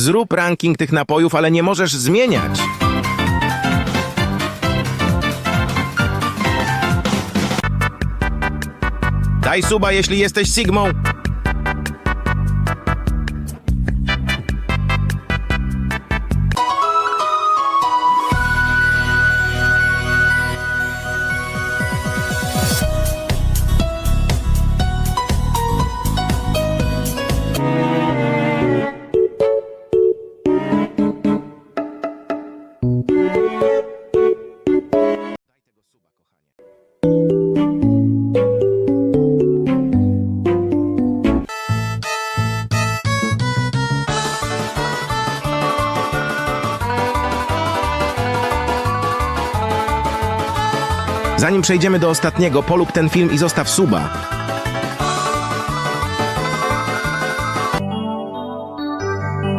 Zrób ranking tych napojów, ale nie możesz zmieniać. Daj suba, jeśli jesteś Sigmą. Zanim przejdziemy do ostatniego, polub ten film i zostaw suba.